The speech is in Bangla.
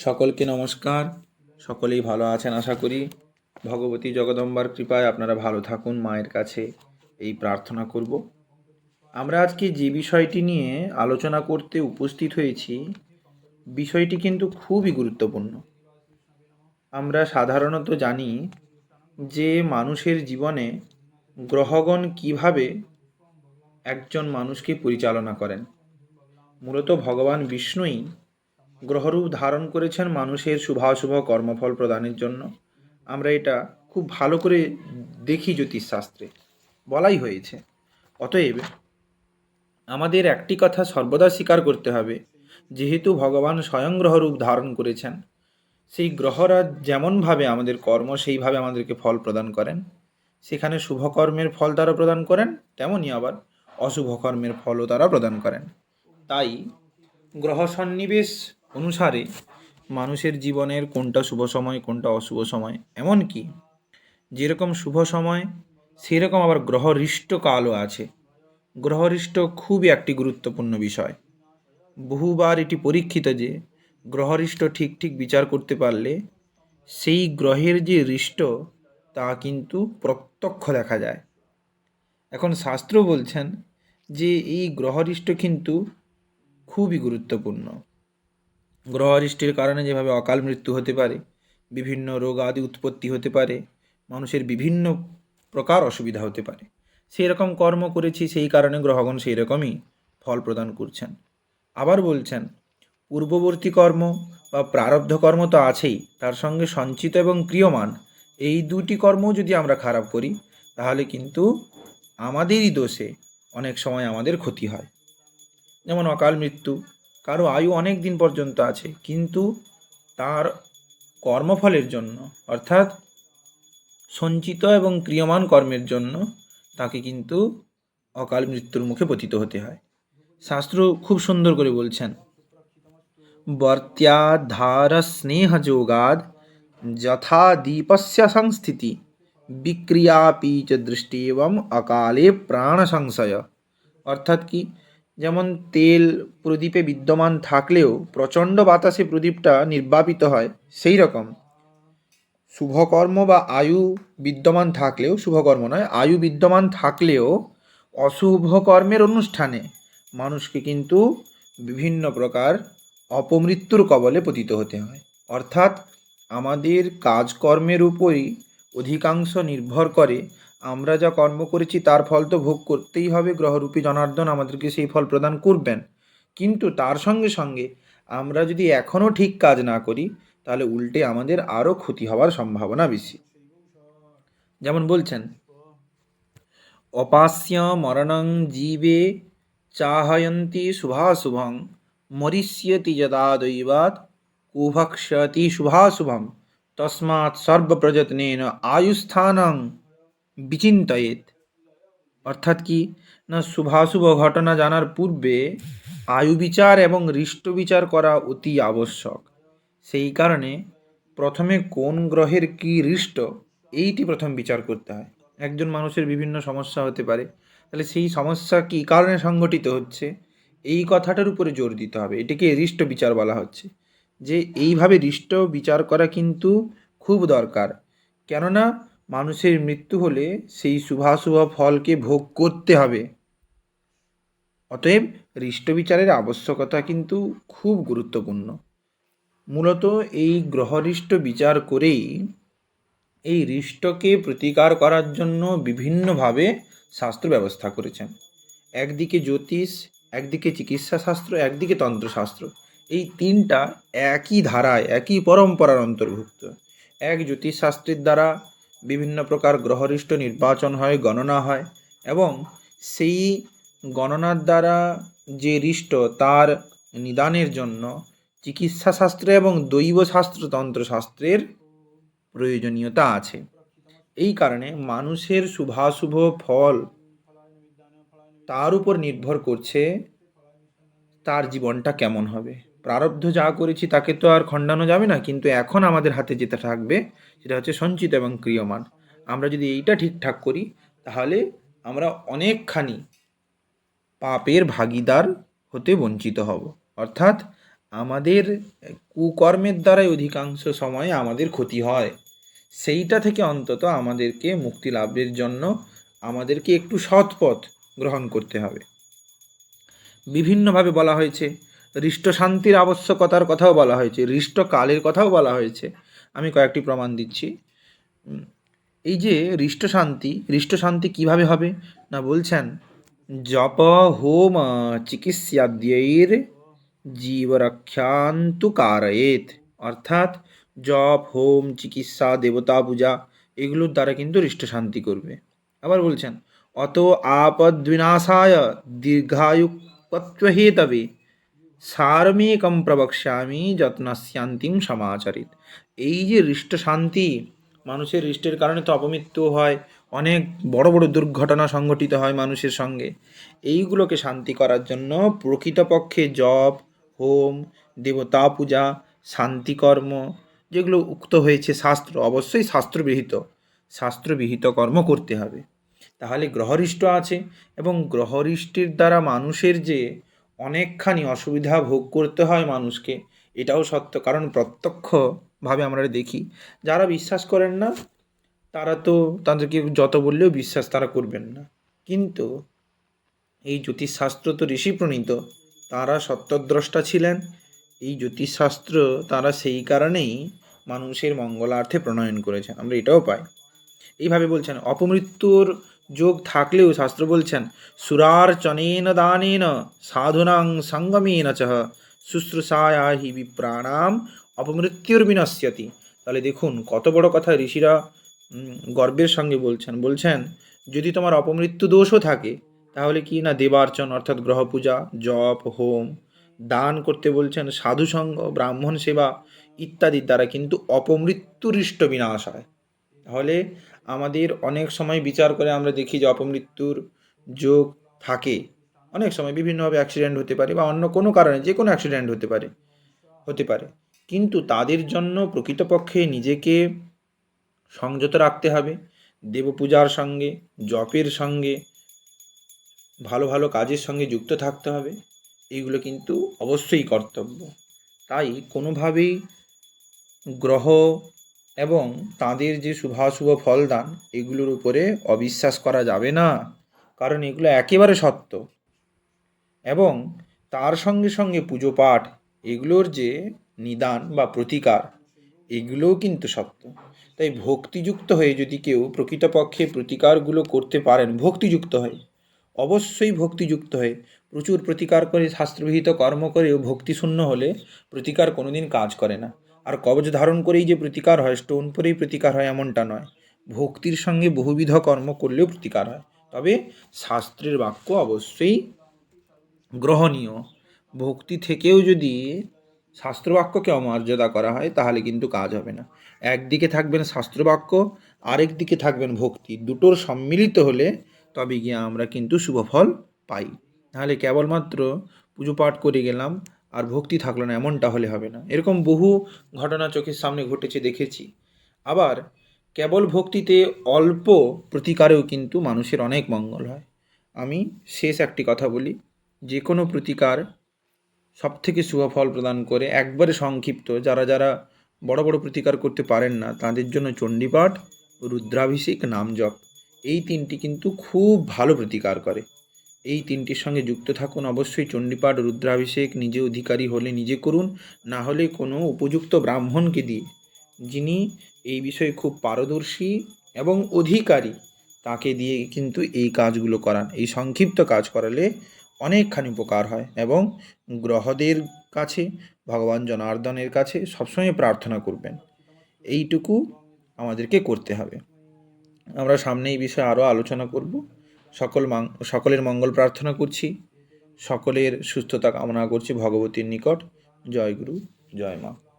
সকলকে নমস্কার। সকলেই ভালো আছেন আশা করি। ভগবতী জগদম্বার কৃপায় আপনারা ভালো থাকুন মায়ের কাছে। এই প্রার্থনা করব। আমরা আজকে যে বিষয়টি নিয়ে আলোচনা করতে উপস্থিত হয়েছি, বিষয়টি কিন্তু খুবই গুরুত্বপূর্ণ। আমরা সাধারণত জানি যে মানুষের জীবনে গ্রহগণ কীভাবে একজন মানুষকে পরিচালনা করেন। মূলত ভগবান বিষ্ণুই গ্রহরূপ ধারণ করেছেন মানুষের শুভাশুভ কর্মফল প্রদানের জন্য। আমরা এটা খুব ভালো করে দেখি জ্যোতিষশাস্ত্রে। বলাই হয়েছে। অতএব আমাদের একটি কথা সর্বদা স্বীকার করতে হবে, যেহেতু ভগবান স্বয়ং গ্রহরূপ ধারণ করেছেন, সেই গ্রহরা যেমনভাবে আমাদের কর্ম, সেইভাবে আমাদেরকে ফল প্রদান করেন। সেখানে শুভকর্মের ফল তারা প্রদান করেন তেমনই আবার অশুভ কর্মের ফলও তারা প্রদান করেন। তাই গ্রহ সন্নিবেশ অনুসারে মানুষের জীবনের কোনটা শুভ সময়, কোনটা অশুভ সময়? এমনকি যেরকম শুভ সময়, সেরকম আবার গ্রহরিষ্ট কালও আছে। গ্রহরিষ্ট খুবই একটি গুরুত্বপূর্ণ বিষয়। বহুবার এটি পরীক্ষিত যে গ্রহরিষ্ট ঠিক ঠিক বিচার করতে পারলে সেই গ্রহের যে হৃষ্ট, তা কিন্তু প্রত্যক্ষ দেখা যায়। এখন শাস্ত্র বলছেন যে এই গ্রহরিষ্ট কিন্তু খুবই গুরুত্বপূর্ণ। গ্রহরিষ্টের কারণে যেভাবে অকাল মৃত্যু হতে পারে, বিভিন্ন রোগ আদি উৎপত্তি হতে পারে, মানুষের বিভিন্ন প্রকার অসুবিধা হতে পারে। সেই রকম কর্ম করেছি, সেই কারণে গ্রহগণ সেই রকমই ফল প্রদান করছেন। আবার বলছেন, পূর্ববর্তী কর্ম বা প্রারব্ধ কর্ম তো আছেই, তার সঙ্গে সঞ্চিত এবং ক্রিয়মান। এই দুটি কর্মও যদি আমরা খারাপ করি, তাহলে কিন্তু আমাদেরই দোষে অনেক সময় আমাদের ক্ষতি হয়। যেমন অকাল মৃত্যু কারও আয়ু অনেক দিন পর্যন্ত আছে, কিন্তু তার কর্মফলের জন্য, অর্থাৎ সঞ্চিত এবং ক্রিয়মান কর্মের জন্য তাকে কিন্তু অকাল মৃত্যুর মুখে পতিত হতে হয়। শাস্ত্র খুব সুন্দর করে বলছেন, বর্ত্যাধার স্নেহ যোগাদ যথা দীপস্য সংস্থিতি, বিক্রিয়াপি চ দৃষ্টি এবং অকালে প্রাণ সংশয়। অর্থাৎ কি? যেমন তেল প্রদীপে বিদ্যমান থাকলেও প্রচণ্ড বাতাসে প্রদীপটা নির্বাপিত হয়, সেই রকম। শুভকর্ম বা আয়ু বিদ্যমান থাকলেও, শুভকর্ম নয়, আয়ু বিদ্যমান থাকলেও অশুভ কর্মের অনুষ্ঠানে মানুষকে কিন্তু বিভিন্ন প্রকার অপমৃত্যুর কবলে পতিত হতে হয়। অর্থাৎ আমাদের কাজকর্মের উপরই অধিকাংশ নির্ভর করে আমরা যা কর্ম করেছি তার ফল তো ভোগ করতেই হবে, গ্রহরূপী জনার্দন আমাদেরকে সেই ফল প্রদান করবেন। কিন্তু তার সঙ্গে সঙ্গে আমরা যদি এখনও ঠিক কাজ না করি, তাহলে উল্টে আমাদের আরও ক্ষতি হওয়ার সম্ভাবনা বেশি। যেমন বলছেন, অপাস্য মরণং জীবে চাহয়ন্তি শুভাশুভং, মরিষ্যতি যদা দৈবাৎ কুভক্ষতি শুভাশুভম তস্মাৎ সর্বপ্রযত্নেন আয়ুস্থানং। বিচিন্তয়েত। অর্থাৎ কি? না, শুভাশুভ ঘটনা জানার পূর্বে আয়ু বিচার এবং হৃষ্ট বিচার করা অতি আবশ্যক। সেই কারণে প্রথমে কোন গ্রহের কী হৃষ্ট, এইটি প্রথম বিচার করতে হয়। একজন মানুষের বিভিন্ন সমস্যা হতে পারে। তাহলে সেই সমস্যা কী কারণে সংগঠিত হচ্ছে? এই কথাটার উপরে জোর দিতে হবে। এটাকে হৃষ্ট বিচার বলা হচ্ছে। যে এইভাবে হৃষ্ট বিচার করা কিন্তু খুব দরকার। কেননা মানুষের মৃত্যু হলে সেই শুভাশুভ ফলকে ভোগ করতে হবে। অতএব হৃষ্ট বিচারের আবশ্যকতা কিন্তু খুব গুরুত্বপূর্ণ। মূলত এই গ্রহরিষ্ট বিচার করেই এই হৃষ্টকে প্রতিকার করার জন্য বিভিন্নভাবে শাস্ত্র ব্যবস্থা করেছেন। একদিকে জ্যোতিষ, একদিকে চিকিৎসা শাস্ত্র একদিকে তন্ত্রশাস্ত্র। এই তিনটা একই ধারায়, একই পরম্পরার অন্তর্ভুক্ত। এক জ্যোতিষশাস্ত্রের দ্বারা বিভিন্ন প্রকার গ্রহরিষ্ট নির্বাচন হয়, গণনা হয় এবং সেই গণনার দ্বারা যে হৃষ্ট তার নিদানের জন্য চিকিৎসা শাস্ত্র এবং দৈবশাস্ত্র তন্ত্রশাস্ত্রের প্রয়োজনীয়তা আছে। এই কারণে মানুষের শুভাশুভ ফল তার উপর নির্ভর করছে তার জীবনটা কেমন হবে। প্রারব্ধ যা করেছি তাকে তো আর খণ্ডানো যাবে না, কিন্তু এখন আমাদের হাতে যেটা থাকবে, সেটা হচ্ছে সঞ্চিত এবং ক্রিয়মান। আমরা যদি এইটা ঠিকঠাক করি, তাহলে আমরা অনেকখানি পাপের ভাগিদার হতে বঞ্চিত হব। অর্থাৎ আমাদের কুকর্মের দ্বারাই অধিকাংশ সময় আমাদের ক্ষতি হয়। সেইটা থেকে অন্তত আমাদেরকে মুক্তি লাভের জন্য আমাদেরকে একটু সৎপথ গ্রহণ করতে হবে। বিভিন্নভাবে বলা হয়েছে হৃষ্ট শান্তির আবশ্যকতার কথাও বলা হয়েছে হৃষ্ট কালের কথাও বলা হয়েছে। আমি কয়েকটি প্রমাণ দিচ্ছি। এই যে হৃষ্ট শান্তি হৃষ্ট শান্তি কীভাবে হবে? না বলছেন, জপ হোম চিকিৎসাদ্যৈর জীবরক্ষান্তু কারয়েত। অর্থাৎ জপ, হোম, চিকিৎসা, দেবতা পূজা, এগুলোর দ্বারা কিন্তু হৃষ্ট শান্তি করবে। আবার বলছেন, অত আপদ বিনাশায় দীর্ঘায়ুকত্ব তবে সারমেকম প্রবক্ষ্যামি যত্নস্যান্তিম সমাচরিত এই যে হৃষ্ট শান্তি মানুষের হৃষ্টের কারণে তো অপমৃত্যু হয়, অনেক বড় বড় দুর্ঘটনা সংঘটিত হয় মানুষের সঙ্গে। এইগুলোকে শান্তি করার জন্য প্রকৃতপক্ষে জপ, হোম দেবতা পূজা শান্তিকর্ম যেগুলো উক্ত হয়েছে শাস্ত্র, অবশ্যই শাস্ত্রবিহিত। শাস্ত্রবিহিত কর্ম করতে হবে। তাহলে গ্রহরিষ্ট আছে এবং গ্রহরিষ্টের দ্বারা মানুষের যে অনেকখানি অসুবিধা ভোগ করতে হয় মানুষকে। এটাও সত্য। কারণ প্রত্যক্ষভাবে আমরা দেখি। যারা বিশ্বাস করেন না, তারা তো তাদেরকে যত বললেও বিশ্বাস তারা করবেন না। কিন্তু এই জ্যোতিষশাস্ত্র তো ঋষি প্রণীত। তারা সত্যদ্রষ্টা ছিলেন। এই জ্যোতিষশাস্ত্র তারা সেই কারণেই মানুষের মঙ্গলার্থে প্রণয়ন করেছেন। আমরা এটাও পাই। এইভাবে বলছেন, অপমৃত্যুর যোগ থাকলেও শাস্ত্র বলছেন, সুরার্চনেন দানেন, সাধুনাং সঙ্গমেন চ শুশ্রূষায়া হি বিপ্রাণাম অপমৃত্যুর বিনশ্যতি তাহলে দেখুন, কত বড় কথা ঋষিরা গর্বের সঙ্গে বলছেন। বলছেন, যদি তোমার অপমৃত্যু দোষও থাকে, তাহলে কি না দেবার্চন অর্থাৎ গ্রহ পূজা জপ, হোম, দান করতে বলছেন সাধুসঙ্গ, ব্রাহ্মণ সেবা ইত্যাদির দ্বারা কিন্তু অপমৃত্যুরিষ্ট বিনাশ হয়। তাহলে আমাদের অনেক সময় বিচার করে আমরা দেখি যে অপমৃত্যুর যোগ থাকে। অনেক সময় বিভিন্নভাবে অ্যাক্সিডেন্ট হতে পারে বা অন্য কোনো কারণে যে কোনো অ্যাক্সিডেন্ট হতে পারে হতে পারে। কিন্তু তাদের জন্য প্রকৃতপক্ষে নিজেকে সংযত রাখতে হবে, দেবপূজার সঙ্গে, জপের সঙ্গে, ভালো ভালো কাজের সঙ্গে যুক্ত থাকতে হবে। এইগুলো কিন্তু অবশ্যই কর্তব্য। তাই কোনোভাবেই গ্রহ এবং তাদের যে শুভাশুভ ফলদান, এগুলোর উপরে অবিশ্বাস করা যাবে না। কারণ এগুলো একেবারে সত্য। এবং তার সঙ্গে সঙ্গে পুজো পাঠ এগুলোর যে নিদান বা প্রতিকার, এগুলোও কিন্তু সত্য। তাই ভক্তিযুক্ত হয়ে যদি কেউ প্রকৃতপক্ষে প্রতিকারগুলো করতে পারেন, ভক্তিযুক্ত হয়ে, অবশ্যই ভক্তিযুক্ত হয়ে, প্রচুর প্রতিকার করে শাস্ত্রবিহিত কর্ম করেও ভক্তিশূন্য হলে প্রতিকার কোনোদিন কাজ করে না। আর কবচ ধারণ করেই যে প্রতিকার হয় স্টোন পরেই প্রতিকার হয় এমনটা নয়। ভক্তির সঙ্গে বহুবিধ কর্ম করলেও প্রতিকার হয়। তবে শাস্ত্রের বাক্য অবশ্যই গ্রহণীয়। ভক্তি থেকেও যদি শাস্ত্রবাক্যকে অমর্যাদা করা হয়, তাহলে কিন্তু কাজ হবে না। একদিকে থাকবেন শাস্ত্রবাক্য আরেক দিকে থাকবেন ভক্তি। দুটোর সম্মিলিত হলে তবে গিয়ে আমরা কিন্তু শুভ ফল পাই। নাহলে কেবলমাত্র পুজো পাঠ করে গেলাম। আর ভক্তি থাকল না, এমনটা হলে হবে না। এরকম বহু ঘটনা চোখের সামনে ঘটেছে, দেখেছি। আবার কেবল ভক্তিতে অল্প প্রতিকারেও কিন্তু মানুষের অনেক মঙ্গল হয়। আমি শেষ একটি কথা বলি, যে কোনো প্রতিকার সব থেকে শুভ ফল প্রদান করে, একবারে সংক্ষিপ্ত। যারা যারা বড় বড় প্রতিকার করতে পারেন না, তাদের জন্য চণ্ডীপাঠ, রুদ্রাভিষেক নাম জপ এই তিনটি কিন্তু খুব ভালো প্রতিকার করে। এই তিনটির সঙ্গে যুক্ত থাকুন। অবশ্যই চণ্ডীপাঠ, রুদ্রাভিষেক নিজে অধিকারী হলে নিজে করুন, না হলে কোনো উপযুক্ত ব্রাহ্মণকে দিয়ে। যিনি এই বিষয়ে খুব পারদর্শী এবং অধিকারী, তাকে দিয়ে কিন্তু এই কাজগুলো করান। এই সংক্ষিপ্ত কাজ করালে অনেকখানি উপকার হয় এবং গ্রহদের কাছে, ভগবান জনার্দনের কাছে সবসময় প্রার্থনা করবেন। এইটুকু আমাদেরকে করতে হবে। আমরা সামনে এই বিষয়ে আরও আলোচনা করব। সকল মাং- সকলের মঙ্গল প্রার্থনা করছি। সকলের সুস্থতা কামনা করছি ভগবতীর নিকট। জয় গুরু, জয় মা।